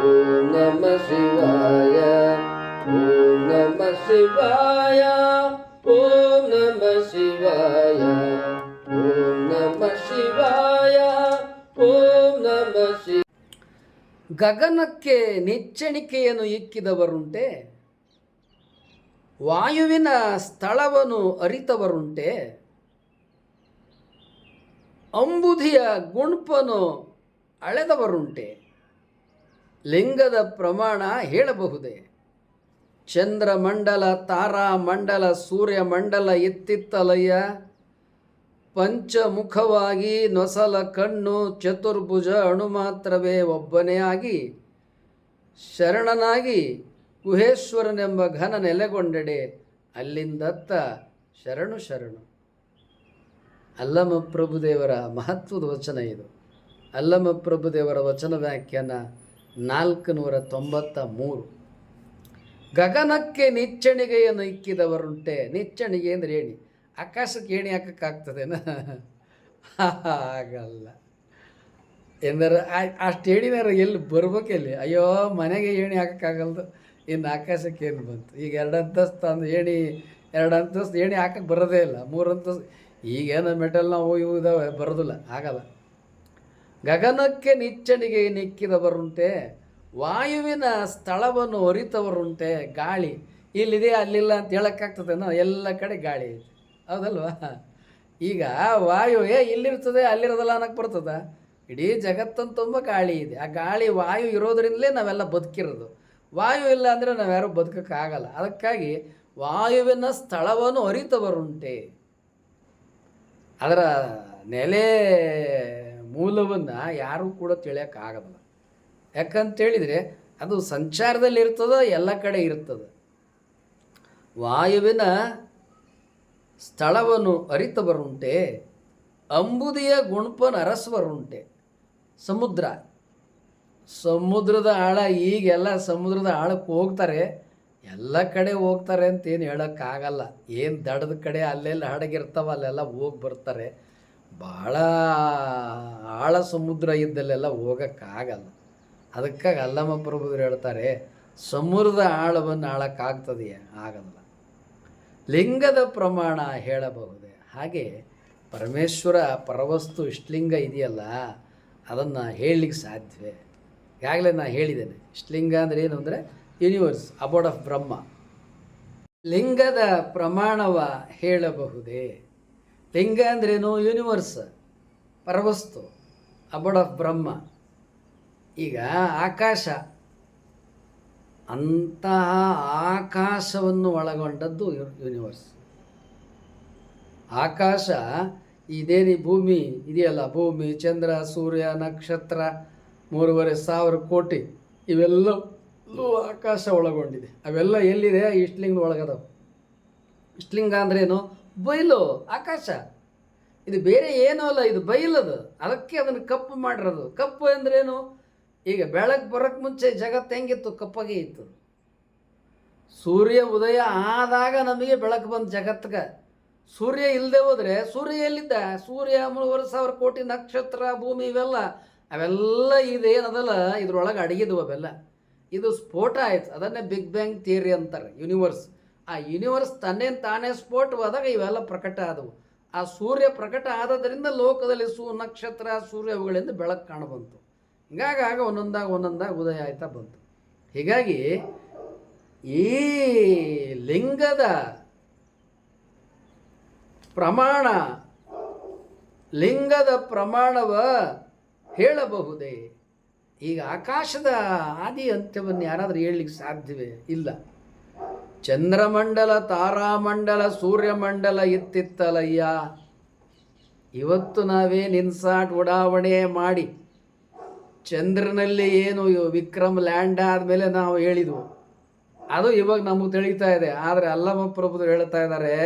ಓಂ ನಮ ಶಿವಾಯ ಓಂ ನಮ ಶಿವಾಯ ಓಂ ನಮ ಶಿವಾಯ ಓಂ ನಮ ಶಿವಾಯ ಓಂ ನಮ ಗಗನಕ್ಕೆ ನಿಚ್ಚಣಿಕೆಯನ್ನು ಇಕ್ಕಿದವರುಂಟೆ, ವಾಯುವಿನ ಸ್ಥಳವನ್ನು ಅರಿತವರುಂಟೆ, ಅಂಬುಧಿಯ ಗುಣಪನು ಅಳೆದವರುಂಟೆ. ಲಿಂಗದ ಪ್ರಮಾಣ ಹೇಳಬಹುದೇ? ಚಂದ್ರಮಂಡಲ, ತಾರಾಮಂಡಲ, ಸೂರ್ಯಮಂಡಲ ಎತ್ತಿತ್ತಲಯ್ಯ? ಪಂಚಮುಖವಾಗಿ ನೊಸಲ ಕಣ್ಣು, ಚತುರ್ಭುಜ ಅಣು ಮಾತ್ರವೇ ಒಬ್ಬನೇ ಆಗಿ, ಶರಣನಾಗಿ ಗುಹೇಶ್ವರನೆಂಬ ಘನ ನೆಲೆಗೊಂಡೆಡೆ ಅಲ್ಲಿಂದತ್ತ ಶರಣು ಶರಣು. ಅಲ್ಲಮ ಪ್ರಭುದೇವರ ಮಹತ್ವದ ವಚನ ಇದು. ಅಲ್ಲಮ ಪ್ರಭುದೇವರ ವಚನ ವ್ಯಾಖ್ಯಾನ ನಾಲ್ಕು ನೂರ ತೊಂಬತ್ತ ಮೂರು ಗಗನಕ್ಕೆ ನಿಚ್ಚಣಿಗೆಯನ್ನು ಇಕ್ಕಿದವರುಂಟೆ ನಿಚ್ಚಣಿಗೆ ಅಂದರೆ ಏಣಿ? ಆಕಾಶಕ್ಕೆ ಏಣಿ ಹಾಕೋಕ್ಕಾಗ್ತದೇನ? ಆಗಲ್ಲ ಎಂದರೆ ಅಷ್ಟು ಏಣಿನಾರ ಎಲ್ಲಿ ಬರ್ಬೇಕೆಲ್ಲಿ ಅಯ್ಯೋ, ಮನೆಗೆ ಏಣಿ ಹಾಕೋಕ್ಕಾಗಲ್ದು. ಇನ್ನು ಆಕಾಶಕ್ಕೆ ಏನು ಬಂತು. ಈಗ ಎರಡು ಅಂತಸ್ತು ಅಂದ್ರೆ ಏಣಿ ಎರಡು ಅಂತಸ್ತು ಏಣಿ ಹಾಕಕ್ಕೆ ಬರೋದೇ ಇಲ್ಲ. ಮೂರು ಅಂತಸ್ತು ಈಗೇನು ಮೆಟಲ್ ನಾವು ಇವು ಇದಾವೆ, ಬರೋದಿಲ್ಲ. ಆಗಲ್ಲ. ಗಗನಕ್ಕೆ ನಿಚ್ಚಣಿಗೆ ನಿಕ್ಕಿದವರುಂಟೆ, ವಾಯುವಿನ ಸ್ಥಳವನ್ನು ಒರಿತವರುಂಟೆ, ಗಾಳಿ. ಇಲ್ಲಿದೆ, ಅಲ್ಲಿಲ್ಲ ಅಂತ ಹೇಳೋಕ್ಕಾಗ್ತದೇನೋ ಎಲ್ಲ ಕಡೆ ಗಾಳಿ ಇದೆ ಹೌದಲ್ವಾ? ಈಗ ವಾಯು ಏ ಇಲ್ಲಿರ್ತದೆ, ಅಲ್ಲಿರೋದಲ್ಲ ಅನ್ನಕ್ಕೆ ಬರ್ತದ? ಇಡೀ ಜಗತ್ತಂತ ತುಂಬ ಗಾಳಿ ಇದೆ. ಆ ಗಾಳಿ, ವಾಯು ಇರೋದ್ರಿಂದಲೇ ನಾವೆಲ್ಲ ಬದುಕಿರೋದು. ವಾಯು ಇಲ್ಲ ಅಂದರೆ ನಾವ್ಯಾರೂ ಬದುಕೋಕ್ಕಾಗಲ್ಲ. ಅದಕ್ಕಾಗಿ ವಾಯುವಿನ ಸ್ಥಳವನ್ನು ಅರಿತವರುಂಟೆ ಅದರ ನೆಲೆ ಮೂಲವನ್ನು ಯಾರೂ ಕೂಡ ತಿಳಿಯೋಕ್ಕಾಗಲ್ಲ ಯಾಕಂತೇಳಿದರೆ ಅದು ಸಂಚಾರದಲ್ಲಿ ಇರ್ತದ ಎಲ್ಲ ಕಡೆ ಇರ್ತದೆ. ವಾಯುವಿನ ಸ್ಥಳವನ್ನು ಅರಿತವರುಂಟೆ, ಅಂಬುದಿಯ ಗುಣಪನ ಅರಸುವರುಂಟೆ. ಸಮುದ್ರ. ಸಮುದ್ರದ ಆಳ ಈಗೆಲ್ಲ ಸಮುದ್ರದ ಆಳಕ್ಕೆ ಹೋಗ್ತಾರೆ, ಎಲ್ಲ ಕಡೆ ಹೋಗ್ತಾರೆ ಅಂತ ಏನು ಹೇಳೋಕ್ಕಾಗಲ್ಲ. ಏನು ದಡದ ಕಡೆ ಅಲ್ಲೆಲ್ಲ ಹಡಗಿರ್ತಾವ ಅಲ್ಲೆಲ್ಲ ಹೋಗಿ ಬರ್ತಾರೆ. ಭಾಳ ಆಳ ಸಮುದ್ರ ಇದ್ದಲ್ಲೆಲ್ಲ ಹೋಗೋಕ್ಕಾಗಲ್ಲ. ಅದಕ್ಕಾಗಿ ಅಲ್ಲಮ್ಮ ಪ್ರಭುದ್ರು ಹೇಳ್ತಾರೆ, ಸಮುದ್ರದ ಆಳವನ್ನು ಆಳಕ್ಕಾಗ್ತದೆಯೇ? ಆಗಲ್ಲ. ಲಿಂಗದ ಪ್ರಮಾಣ ಹೇಳಬಹುದೇ? ಹಾಗೆ ಪರಮೇಶ್ವರ ಪರವಸ್ತು ಇಷ್ಟಲಿಂಗ ಇದೆಯಲ್ಲ, ಅದನ್ನು ಹೇಳಲಿಕ್ಕೆ ಸಾಧ್ಯವೇ? ಈಗಾಗಲೇ ನಾನು ಹೇಳಿದ್ದೇನೆ. ಇಷ್ಟಲಿಂಗ ಅಂದರೆ ಏನು ಅಂದರೆ ಯೂನಿವರ್ಸ್ ಅಬೋರ್ಡ್ ಆಫ್ ಬ್ರಹ್ಮ ಲಿಂಗದ ಪ್ರಮಾಣವ ಹೇಳಬಹುದೇ? ಲಿಂಗ ಅಂದ್ರೇನು? ಯೂನಿವರ್ಸ್ ಪರವಸ್ತು. Abode of Brahma. ಈಗ ಆಕಾಶ. ಅಂತಹ ಆಕಾಶವನ್ನು ಒಳಗೊಂಡದ್ದು ಯೂನಿವರ್ಸ್ ಆಕಾಶ ಇದೇನಿ ಭೂಮಿ? ಇದೆಯಲ್ಲ, ಭೂಮಿ, ಚಂದ್ರ, ಸೂರ್ಯ, ನಕ್ಷತ್ರ, ಮೂರುವರೆ ಸಾವಿರ ಕೋಟಿ. ಇವೆಲ್ಲೂ ಆಕಾಶ ಒಳಗೊಂಡಿದೆ. ಅವೆಲ್ಲ ಎಲ್ಲಿದೆ? ಇಷ್ಟಲಿಂಗ ಒಳಗದವು ಇಷ್ಟಲಿಂಗ ಅಂದ್ರೇನು? ಬಯಲು, ಆಕಾಶ. ಇದು ಬೇರೆ ಏನೂ ಅಲ್ಲ, ಇದು ಬೈಲದು ಅದಕ್ಕೆ ಅದನ್ನು ಕಪ್ಪು ಮಾಡಿರೋದು. ಕಪ್ಪು ಅಂದ್ರೇನು? ಈಗ ಬೆಳಗ್ಗೆ ಬರೋಕ್ಕೆ ಮುಂಚೆ ಜಗತ್ತು ಹೆಂಗಿತ್ತು? ಕಪ್ಪಗೆ ಇತ್ತು. ಸೂರ್ಯ ಉದಯ ಆದಾಗ ನಮಗೆ ಬೆಳಕು ಬಂದು ಜಗತ್ತಿಗೆ. ಸೂರ್ಯ ಇಲ್ಲದೆ ಹೋದರೆ, ಸೂರ್ಯ ಎಲ್ಲಿದ್ದ? ಸೂರ್ಯ ಮೂರುವರೆ ಸಾವಿರ ಕೋಟಿ ನಕ್ಷತ್ರ, ಭೂಮಿ ಇವೆಲ್ಲ, ಅವೆಲ್ಲ ಇದೇನದಲ್ಲ ಇದ್ರೊಳಗೆ ಅಡಗಿದ್ವು ಅವೆಲ್ಲ. ಇದು ಸ್ಫೋಟ ಆಯ್ತು. ಅದನ್ನೇ ಬಿಗ್ ಬ್ಯಾಂಗ್ ಥಿಯರಿ ಅಂತಾರೆ, ಯೂನಿವರ್ಸ್. ಆ ಯೂನಿವರ್ಸ್ ತನ್ನೇನು ತಾನೇ ಸ್ಫೋಟವಾದಾಗ ಇವೆಲ್ಲ ಪ್ರಕಟ ಆದವು. ಆ ಸೂರ್ಯ ಪ್ರಕಟ ಆದದರಿಂದ ಲೋಕದಲ್ಲಿ ಸೂ ನಕ್ಷತ್ರ, ಸೂರ್ಯ ಅವುಗಳಿಂದ ಬೆಳಕು ಕಾಣಬಂತು ಹಿಂಗಾಗಿ ಆಗ ಒಂದೊಂದಾಗ ಒಂದೊಂದಾಗ ಉದಯ ಆಯ್ತಾ ಬಂತು. ಹೀಗಾಗಿ ಈ ಲಿಂಗದ ಪ್ರಮಾಣ, ಲಿಂಗದ ಪ್ರಮಾಣವ ಹೇಳಬಹುದೇ? ಈಗ ಆಕಾಶದ ಆದಿ ಅಂತ್ಯವನ್ನು ಯಾರಾದರೂ ಹೇಳಲಿಕ್ಕೆ ಸಾಧ್ಯವೇ ಇಲ್ಲ. ಚಂದ್ರಮಂಡಲ, ತಾರಾಮಂಡಲ, ಸೂರ್ಯಮಂಡಲ ಇತ್ತಿತ್ತಲಯ್ಯ. ಇವತ್ತು ನಾವೇ ನಿನ್ಸಾಟ್ ಉಡಾವಣೆ ಮಾಡಿ, ಚಂದ್ರನಲ್ಲಿ ಏನು ವಿಕ್ರಮ್ ಲ್ಯಾಂಡ್ ಆದಮೇಲೆ ನಾವು ಹೇಳಿದ್ವು. ಅದು ಇವಾಗ ನಮಗೆ ತಿಳಿತಾ ಇದೆ. ಆದರೆ ಅಲ್ಲಮ್ಮ ಪ್ರಭು ಹೇಳ್ತಾ ಇದ್ದಾರೆ,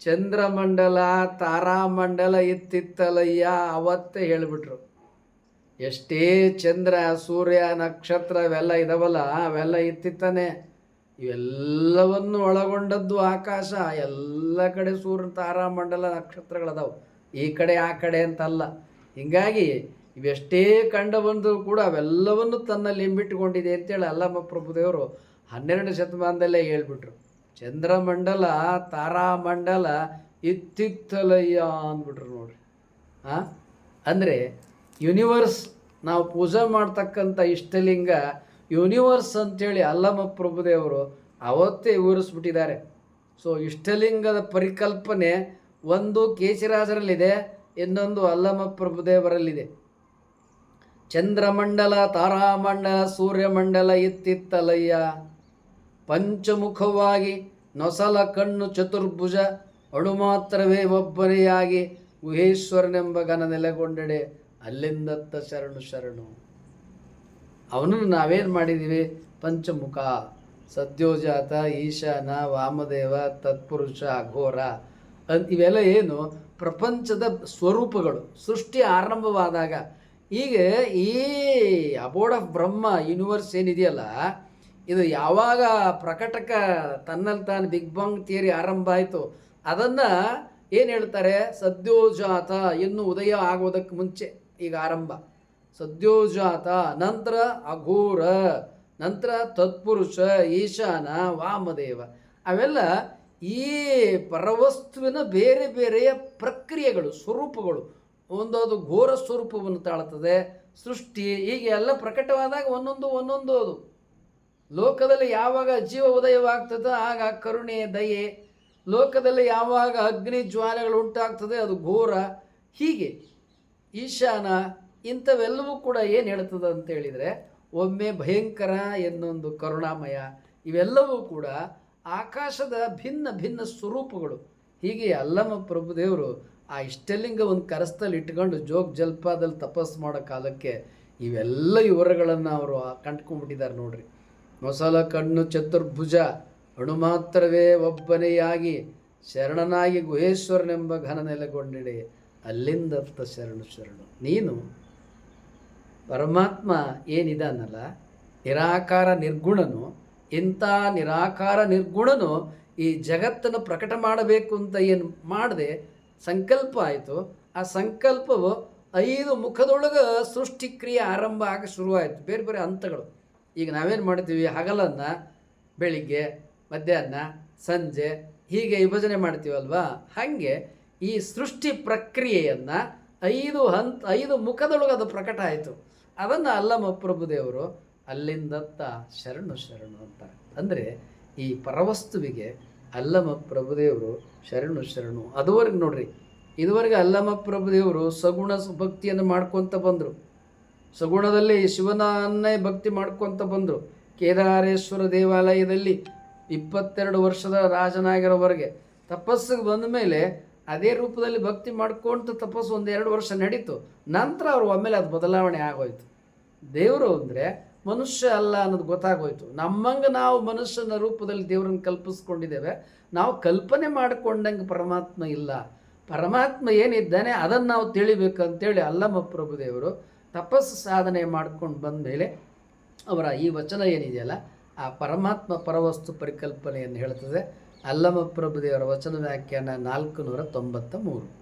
ಚಂದ್ರಮಂಡಲ, ತಾರಾಮಂಡಲ ಇತ್ತಿತ್ತಲಯ್ಯ ಅವತ್ತೇ ಹೇಳಿಬಿಟ್ರು. ಎಷ್ಟೇ ಚಂದ್ರ, ಸೂರ್ಯ, ನಕ್ಷತ್ರ ಅವೆಲ್ಲ ಇದಾವಲ್ಲ, ಅವೆಲ್ಲ ಇತ್ತಿತ್ತಾನೆ. ಇವೆಲ್ಲವನ್ನು ಒಳಗೊಂಡದ್ದು ಆಕಾಶ. ಎಲ್ಲ ಕಡೆ ಸೂರ್ಯ ತಾರಾಮಂಡಲ ನಕ್ಷತ್ರಗಳದಾವು. ಈ ಕಡೆ, ಆ ಕಡೆ ಅಂತಲ್ಲ. ಹೀಗಾಗಿ ಇವೆಷ್ಟೇ ಕಂಡು ಬಂದರೂ ಕೂಡ ಅವೆಲ್ಲವನ್ನು ತನ್ನಲ್ಲಿ ಹಿಂಬಿಟ್ಟುಕೊಂಡಿದೆ ಅಂತೇಳಿ ಅಲ್ಲಮ್ಮ ಪ್ರಭುದೇವರು ಹನ್ನೆರಡು ಶತಮಾನದಲ್ಲೇ ಹೇಳ್ಬಿಟ್ರು. ಚಂದ್ರಮಂಡಲ ತಾರಾಮಂಡಲ ಇತ್ತಿತ್ತಲಯ್ಯ ಅಂದ್ಬಿಟ್ರು ನೋಡ್ರಿ. ಹಾಂ ಅಂದರೆ ಯೂನಿವರ್ಸ್ ನಾವು ಪೂಜೆ ಮಾಡ್ತಕ್ಕಂಥ ಇಷ್ಟಲಿಂಗ ಯೂನಿವರ್ಸ್ ಅಂಥೇಳಿ ಅಲ್ಲಮ್ಮ ಪ್ರಭುದೇವರು ಅವತ್ತೇ ವಿವರಿಸ್ಬಿಟ್ಟಿದ್ದಾರೆ. ಸೊ ಇಷ್ಟಲಿಂಗದ ಪರಿಕಲ್ಪನೆ ಒಂದು ಕೇಶಿರಾಜರಲ್ಲಿದೆ, ಇನ್ನೊಂದು ಅಲ್ಲಮ್ಮ ಪ್ರಭುದೇವರಲ್ಲಿದೆ. ಚಂದ್ರಮಂಡಲ, ತಾರಾಮಂಡಲ, ಸೂರ್ಯಮಂಡಲ ಇತ್ತಿತ್ತಲಯ್ಯ. ಪಂಚಮುಖವಾಗಿ ನೊಸಲ ಕಣ್ಣು ಚತುರ್ಭುಜ ಅಣು ಮಾತ್ರವೇ ಒಬ್ಬನೆಯಾಗಿ ಗುಹೇಶ್ವರನೆಂಬ ಘನ ನೆಲೆಗೊಂಡೆಡೆ ಅಲ್ಲಿಂದತ್ತ ಶರಣು ಶರಣು. ಅವನನ್ನು ನಾವೇನು ಮಾಡಿದ್ದೀವಿ ಪಂಚಮುಖ, ಸದ್ಯೋಜಾತ, ಈಶಾನ, ವಾಮದೇವ, ತತ್ಪುರುಷ, ಅಘೋರ. ಇವೆಲ್ಲ ಏನು? ಪ್ರಪಂಚದ ಸ್ವರೂಪಗಳು. ಸೃಷ್ಟಿ ಆರಂಭವಾದಾಗ. ಈಗ ಈ ಅಬೋರ್ಡ್ ಆಫ್ ಬ್ರಹ್ಮ ಯೂನಿವರ್ಸ್ ಏನಿದೆಯಲ್ಲ, ಇದು ಯಾವಾಗ ಪ್ರಕಟಕ ತನ್ನಲ್ಲಿ ತಾನು ಬಿಗ್ ಬಾಂಗ್ ಥಿಯರಿ ಆರಂಭ ಆಯಿತು, ಅದನ್ನು ಏನು ಹೇಳ್ತಾರೆ? ಸದ್ಯೋಜಾತ ಇನ್ನು ಉದಯ ಆಗೋದಕ್ಕೆ ಮುಂಚೆ ಈಗ ಆರಂಭ. ಸದ್ಯೋಜಾತ, ನಂತರ ಅಘೋರ, ನಂತರ ತತ್ಪುರುಷ, ಈಶಾನ, ವಾಮದೇವ. ಅವೆಲ್ಲ ಈ ಪರವಸ್ತುವಿನ ಬೇರೆ ಬೇರೆಯ ಪ್ರಕ್ರಿಯೆಗಳು, ಸ್ವರೂಪಗಳು. ಒಂದೊಂದು ಘೋರ ಸ್ವರೂಪವನ್ನು ತಾಳುತ್ತದೆ, ಸೃಷ್ಟಿ, ಹೀಗೆ ಎಲ್ಲ ಪ್ರಕಟವಾದಾಗ ಒಂದೊಂದು ಒಂದೊಂದು ಅದು. ಲೋಕದಲ್ಲಿ ಯಾವಾಗ ಜೀವ ಉದಯವಾಗ್ತದೋ ಆಗ ಕರುಣೆ, ದಯೆ. ಲೋಕದಲ್ಲಿ ಯಾವಾಗ ಅಗ್ನಿ ಜ್ವಾಲೆಗಳು ಉಂಟಾಗ್ತದೆ ಅದು ಘೋರ. ಹೀಗೆ ಈಶಾನ ಇಂಥವೆಲ್ಲವೂ ಕೂಡ ಏನು ಹೇಳ್ತದೆ ಅಂತ ಹೇಳಿದರೆ, ಒಮ್ಮೆ ಭಯಂಕರ ಎನ್ನೊಂದು ಕರುಣಾಮಯ, ಇವೆಲ್ಲವೂ ಕೂಡ ಆಕಾಶದ ಭಿನ್ನ ಭಿನ್ನ ಸ್ವರೂಪಗಳು. ಹೀಗೆ ಅಲ್ಲಮ್ಮ ಪ್ರಭುದೇವರು ಆ ಇಷ್ಟಲಿಂಗ ಒಂದು ಕರಸ್ತಲ್ಲಿ ಇಟ್ಕೊಂಡು ಜೋಗ್ ಜಲ್ಪಾದಲ್ಲಿ ತಪಸ್ಸು ಮಾಡೋ ಕಾಲಕ್ಕೆ ಇವೆಲ್ಲ ವಿವರಗಳನ್ನು ಅವರು ಕಂಡ್ಕೊಂಡ್ಬಿಟ್ಟಿದ್ದಾರೆ ನೋಡ್ರಿ. ಮೊಸಲ ಕಣ್ಣು ಚತುರ್ಭುಜ ಅಣು ಮಾತ್ರವೇ ಒಬ್ಬನೆಯಾಗಿ ಶರಣನಾಗಿ ಗುಹೇಶ್ವರನೆಂಬ ಘನ ನೆಲೆಗೊಂಡಿಡೆ ಅಲ್ಲಿಂದತ್ತ ಶರಣು ಶರಣು. ನೀನು ಪರಮಾತ್ಮ ಏನಿದಾನಲ್ಲ, ನಿರಾಕಾರ ನಿರ್ಗುಣನು, ಇಂಥ ನಿರಾಕಾರ ನಿರ್ಗುಣನು ಈ ಜಗತ್ತನ್ನು ಪ್ರಕಟ ಮಾಡಬೇಕು ಅಂತ ಏನು ಮಾಡದೆ ಸಂಕಲ್ಪ ಆಯಿತು. ಆ ಸಂಕಲ್ಪವು ಐದು ಮುಖದೊಳಗೆ ಸೃಷ್ಟಿಕ್ರಿಯೆ ಆರಂಭ ಆಗಿ ಶುರುವಾಯಿತು. ಬೇರೆ ಬೇರೆ ಹಂತಗಳು. ಈಗ ನಾವೇನು ಮಾಡ್ತೀವಿ? ಹಗಲನ್ನು, ಬೆಳಿಗ್ಗೆ, ಮಧ್ಯಾಹ್ನ, ಸಂಜೆ ಹೀಗೆ ವಿಭಜನೆ ಮಾಡ್ತೀವಲ್ವಾ? ಹಾಗೆ ಈ ಸೃಷ್ಟಿ ಪ್ರಕ್ರಿಯೆಯನ್ನು ಐದು ಹಂತ, ಐದು ಮುಖದೊಳಗೆ ಅದು ಪ್ರಕಟ ಆಯಿತು. ಅದನ್ನು ಅಲ್ಲಮ ಪ್ರಭುದೇವರು ಅಲ್ಲಿಂದತ್ತ ಶರಣು ಶರಣು ಅಂತ. ಅಂದರೆ ಈ ಪರವಸ್ತುವಿಗೆ ಅಲ್ಲಮ ಪ್ರಭುದೇವರು ಶರಣು ಶರಣು. ಅದುವರೆಗೆ ನೋಡ್ರಿ, ಇದುವರೆಗೆ ಅಲ್ಲಮ ಪ್ರಭುದೇವರು ಸಗುಣ ಭಕ್ತಿಯನ್ನು ಮಾಡ್ಕೊತ ಬಂದರು. ಸಗುಣದಲ್ಲಿ ಶಿವನನ್ನೇ ಭಕ್ತಿ ಮಾಡ್ಕೊತ ಬಂದರು. ಕೇದಾರೇಶ್ವರ ದೇವಾಲಯದಲ್ಲಿ ಇಪ್ಪತ್ತೆರಡು ವರ್ಷದ ರಾಜನಾಗಿರೋವರೆಗೆ. ತಪಸ್ಸಿಗೆ ಬಂದ ಮೇಲೆ ಅದೇ ರೂಪದಲ್ಲಿ ಭಕ್ತಿ ಮಾಡ್ಕೊಂತ ತಪಸ್ಸು ಒಂದು ಎರಡು ವರ್ಷ ನಡೀತು. ನಂತರ ಅವರು ಒಮ್ಮೆಲೆ ಅದು ಬದಲಾವಣೆ ಆಗೋಯ್ತು. ದೇವರು ಅಂದರೆ ಮನುಷ್ಯ ಅಲ್ಲ ಅನ್ನೋದು ಗೊತ್ತಾಗೋಯ್ತು. ನಮ್ಮಂಗೆ ನಾವು ಮನುಷ್ಯನ ರೂಪದಲ್ಲಿ ದೇವರನ್ನು ಕಲ್ಪಿಸ್ಕೊಂಡಿದ್ದೇವೆ. ನಾವು ಕಲ್ಪನೆ ಮಾಡಿಕೊಂಡಂಗೆ ಪರಮಾತ್ಮ ಇಲ್ಲ. ಪರಮಾತ್ಮ ಏನಿದ್ದಾನೆ ಅದನ್ನು ನಾವು ತಿಳಿಬೇಕಂತೇಳಿ ಅಲ್ಲಮ್ಮ ಪ್ರಭುದೇವರು ತಪಸ್ಸು ಸಾಧನೆ ಮಾಡ್ಕೊಂಡು ಬಂದ ಮೇಲೆ ಅವರ ಈ ವಚನ ಏನಿದೆಯಲ್ಲ, ಆ ಪರಮಾತ್ಮ ಪರವಸ್ತು ಪರಿಕಲ್ಪನೆಯನ್ನು ಹೇಳ್ತದೆ. ಅಲ್ಲಮ ಪ್ರಭುದೇವರ ವಚನ ವ್ಯಾಖ್ಯಾನ ನಾಲ್ಕು ನೂರ ತೊಂಬತ್ತ ಮೂರು.